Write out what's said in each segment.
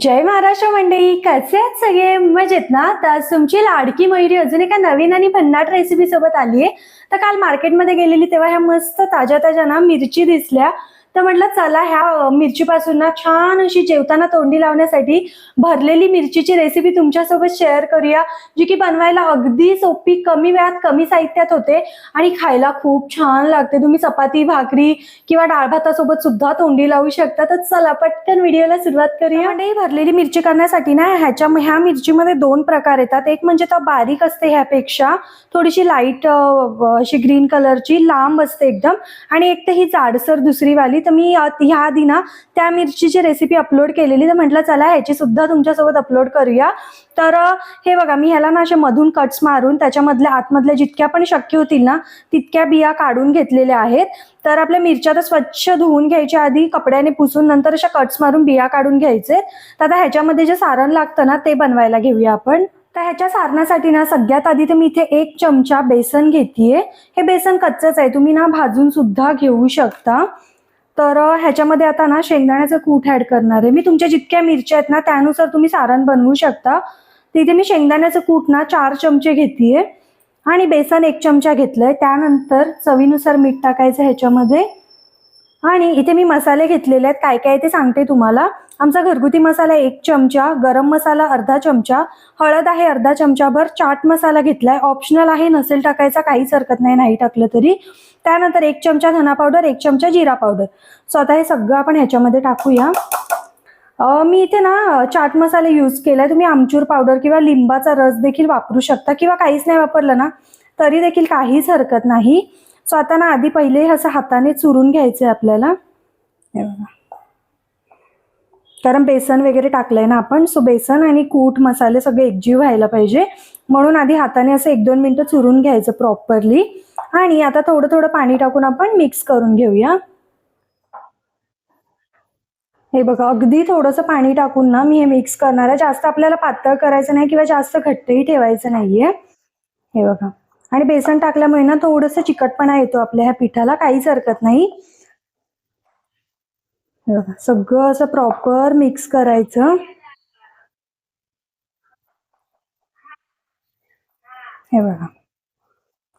जय महाराष्ट्र मंडळी कसे आहेत सगळे? मजेत ना? तर तुमची लाडकी मयुरी अजून एका नवीन आणि भन्नाट रेसिपी सोबत आली आहे तर काल मार्केटमध्ये गेलेली तेव्हा ह्या मस्त ताज्या ताज्या ना मिरची दिसल्या. तर म्हटलं चला ह्या मिरचीपासून ना छान अशी जेवताना तोंडी लावण्यासाठी भरलेली मिरचीची रेसिपी तुमच्यासोबत शेअर करूया जी की बनवायला अगदी सोपी कमी वेळात कमी साहित्यात होते आणि खायला खूप छान लागते. तुम्ही चपाती भाकरी किंवा डाळ भातासोबत सुद्धा तोंडी लावू शकता. तर चला पटकन व्हिडिओला सुरुवात करूया. म्हणजे भरलेली मिरची करण्यासाठी ना ह्याच्या ह्या मिरचीमध्ये दोन प्रकार येतात. एक म्हणजे तर बारीक असते ह्यापेक्षा थोडीशी लाइट अशी ग्रीन कलरची लांब असते एकदम. आणि एक तर ही जाडसर दुसरी वाली तर मी ह्या आधी ना त्या मिरचीची रेसिपी अपलोड केलेली. तर म्हटलं चला ह्याची सुद्धा तुमच्यासोबत अपलोड करूया. तर हे बघा मी ह्याला ना असे मधून कट्स मारून त्याच्यामधल्या आतमधल्या जितक्या पण शक्य होतील ना तितक्या बिया काढून घेतलेल्या आहेत. तर आपल्या मिरच्या तर स्वच्छ धुवून घ्यायच्या आधी कपड्याने पुसून नंतर अशा कट्स मारून बिया काढून घ्यायचे. तर आता ह्याच्यामध्ये जे सारण लागतं ना ते बनवायला घेऊया आपण. तर ह्याच्या सारणासाठी ना सगळ्यात आधी तर मी इथे एक चमचा बेसन घेतेय. हे बेसन कच्चंच आहे. तुम्ही ना भाजून सुद्धा घेऊ शकता. तर ह्याच्यामध्ये आता ना शेंगदाण्याचं कूट ऍड करणार आहे मी तुमच्या जितक्या मिरच्या आहेत ना त्यानुसार तुम्ही सारण बनवू शकता. तिथे मी शेंगदाण्याचं कूट ना चार चमचे घेतेय आणि बेसन एक चमचा घेतलंय. त्यानंतर चवीनुसार मीठ टाकायचं ह्याच्यामध्ये. आणि इथे मी मसाले घेतलेले आहेत. काय काय ते सांगते तुम्हाला. आमचा घरगुती मसाला एक चमचा गरम मसाला अर्धा चमचा हळद आहे अर्धा चमचाभर चाट मसाला घेतलाय ऑप्शनल आहे नसेल टाकायचा काहीच हरकत नाही नाही टाकलं तरी. त्यानंतर एक चमचा धना पावडर एक चमचा जिरा पावडर सो आता हे सगळं आपण ह्याच्यामध्ये टाकूया. मी इथे ना चाट मसाला यूज केलाय. तुम्ही आमचूर पावडर किंवा लिंबाचा रस देखील वापरू शकता किंवा काहीच नाही वापरलं ना तरी देखील काहीच हरकत नाही. सो आता ना आधी पहिले असं हाताने चुरून घ्यायचं आहे आपल्याला एवढा कारण बेसन वगैरे टाकलंय ना आपण सो बेसन आणि कूट मसाले सगळे एकजीव व्हायला पाहिजे. म्हणून आधी हाताने असं एक दोन मिनिटं चुरून घ्यायचं प्रॉपरली आणि आता थोडं थोडं पाणी टाकून आपण मिक्स करून घेऊया. हे बघा अगदी थोडंसं पाणी टाकून ना मी हे मिक्स करणार आहे. जास्त आपल्याला पातळ करायचं नाही किंवा जास्त घट्टही ठेवायचं नाहीये. हे बघा. आणि बेसन टाकल्यामुळे ना थोडंसं चिकटपणा येतो आपल्या ह्या पिठाला काहीच हरकत नाही. बघा सगळं असं प्रॉपर मिक्स करायचं. हे बघा.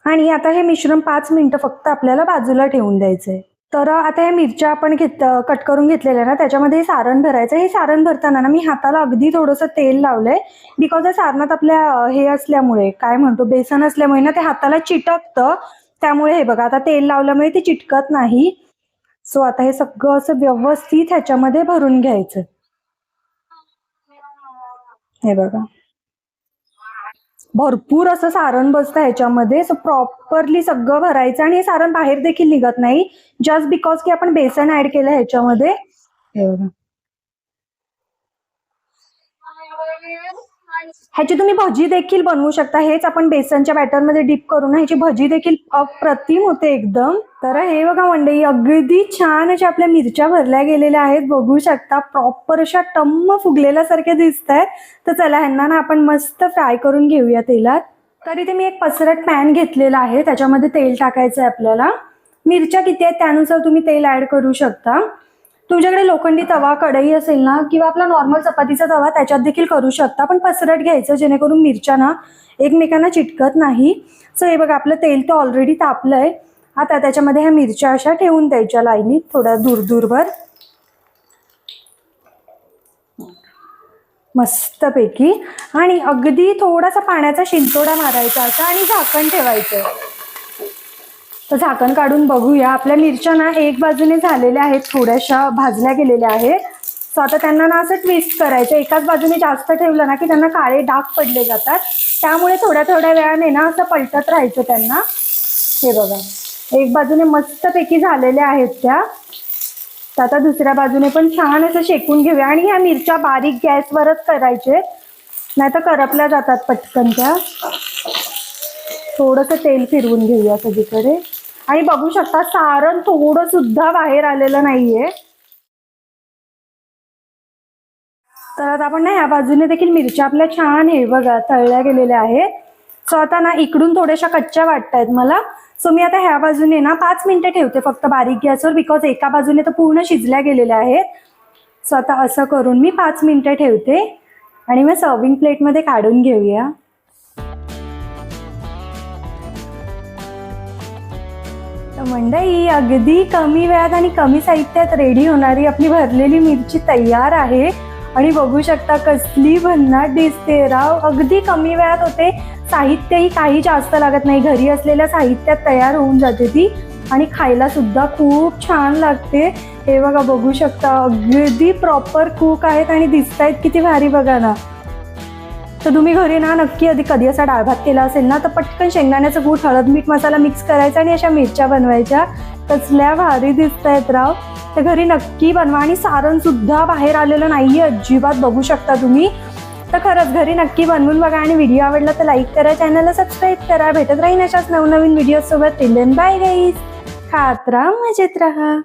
आणि आता हे मिश्रण पाच मिनिटं फक्त आपल्याला बाजूला ठेवून द्यायचंय. तर आता या मिरच्या आपण घेत कट करून घेतलेल्या ना त्याच्यामध्ये सारण भरायचं हे सारण भरताना ना मी हाताला अगदी थोडंसं तेल लावलंय. बिकॉज या सारणात आपल्या हे असल्यामुळे काय म्हणतो बेसन असल्यामुळे ना ते हाताला चिटकतं. त्यामुळे हे बघा आता तेल लावल्यामुळे ते चिटकत नाही. सो आता हे सगळं असं व्यवस्थित ह्याच्यामध्ये भरून घ्यायचं. हे बघा. भरपूर असं सारण बसतं ह्याच्यामध्ये. सो प्रॉपरली सगळं भरायचं आणि हे सारण बाहेर देखील निघत नाही. जस्ट बिकॉज की आपण बेसन ऍड केलं ह्याच्यामध्ये. हे बघा. ह्याची तुम्ही भजी देखील बनवू शकता. हेच आपण बेसनच्या बॅटरमध्ये डीप करून ह्याची भजी देखील अप्रतिम होते एकदम. तर हे बघा मंडई अगदी छान अशा आपल्या मिरच्या भरल्या गेलेल्या आहेत. बघू शकता प्रॉपर अशा टम्म फुगलेल्यासारख्या दिसत आहेत तर चला ह्यांना ना आपण मस्त फ्राय करून घेऊया तेलात. तर इथे मी एक पसरट पॅन घेतलेला आहे. त्याच्यामध्ये तेल टाकायचं आहे आपल्याला. मिरच्या किती आहेत त्यानुसार तुम्ही तेल ऍड करू शकता. तुमच्याकडे लोखंडी तवा कढई असेल ना किंवा आपला नॉर्मल चपातीचा तवा त्याच्यात देखील करू शकता. पण पसरट घ्यायचं जेणेकरून मिरच्या ना एकमेकांना चिटकत नाही. सो हे बघा आपलं तेल तर ऑलरेडी तापलंय. आता त्याच्यामध्ये ह्या मिरच्या अशा ठेवून द्यायच्या लाईनीत थोड्या दूर दूरवर मस्तपैकी. आणि अगदी थोडासा पाण्याचा शिंतोडा मारायचा असा आणि झाकण ठेवायचं. तर झाकण काढून बघूया. आपल्या मिरच्या ना एक बाजूने झालेल्या आहेत थोड्याशा भाजल्या गेलेल्या आहेत. सो आता त्यांना ना असं ट्विस्ट करायचं. एकाच बाजूने जास्त ठेवलं ना की त्यांना काळे डाग पडले जातात. त्यामुळे थोड्या थोड्या वेळाने ना असं पलटत राहायचं त्यांना. हे बघा. एक बाजूने मस्तपैकी झालेल्या आहेत त्या. तर आता दुसऱ्या बाजूने पण छान असं शेकून घेऊया. आणि ह्या मिरच्या बारीक गॅसवरच करायचे. नाही तर करपल्या जातात पटकन त्या. थोडंसं तेल फिरवून घेऊया सगळीकडे. आणि बघू शकता सारण थोडं सुद्धा बाहेर आलेलं नाहीये. तर आता आपण ना या बाजूने देखील मिरच्या आपल्या छान हे बघा तळल्या गेलेल्या आहेत. सो आता ना इकडून थोड्याशा कच्च्या वाटतायत मला. सो मी आता ह्या बाजूने ना पाच मिनिटं ठेवते फक्त बारीक गॅसवर बिकॉज एका बाजूने तर पूर्ण शिजल्या गेलेल्या आहेत. सो आता असं करून मी पाच मिनिटं ठेवते. आणि मग सर्विंग प्लेटमध्ये काढून घेऊया. मंडई अगदी कमी वेळात आणि कमी साहित्यात रेडी होणारी आपली भरलेली मिरची तयार आहे. आणि बघू शकता कसली भन्नाट दिसते. राव अगदी कमी वेळात होते. साहित्यही काही जास्त लागत नाही. घरी असलेल्या साहित्यात तयार होऊन जाते ती. आणि खायला सुद्धा खूप छान लागते. हे बघा बघू शकता. अगदी प्रॉपर कुक आहेत आणि दिसत आहेत किती भारी बघा ना. तर तुम्ही घरी ना नक्की आधी कधी असा डाळ भात केला असेल ना तर पटकन शेंगदाण्याचं कूट हळद मीठ मसाला मिक्स करायचा आणि अशा मिरच्या बनवायच्या. कसल्या भारी दिसत आहेत राव. तर घरी नक्की बनवा आणि सारणसुद्धा बाहेर आलेलं नाहीये अजिबात बघू शकता तुम्ही. तर खरंच घरी नक्की बनवून बघा आणि व्हिडिओ आवडला तर लाईक करा चॅनलला सबस्क्राईब करा. भेटत राहीन अशाच नवनवीन व्हिडिओसोबत बाय गाईज खात राहा मजेत राहा.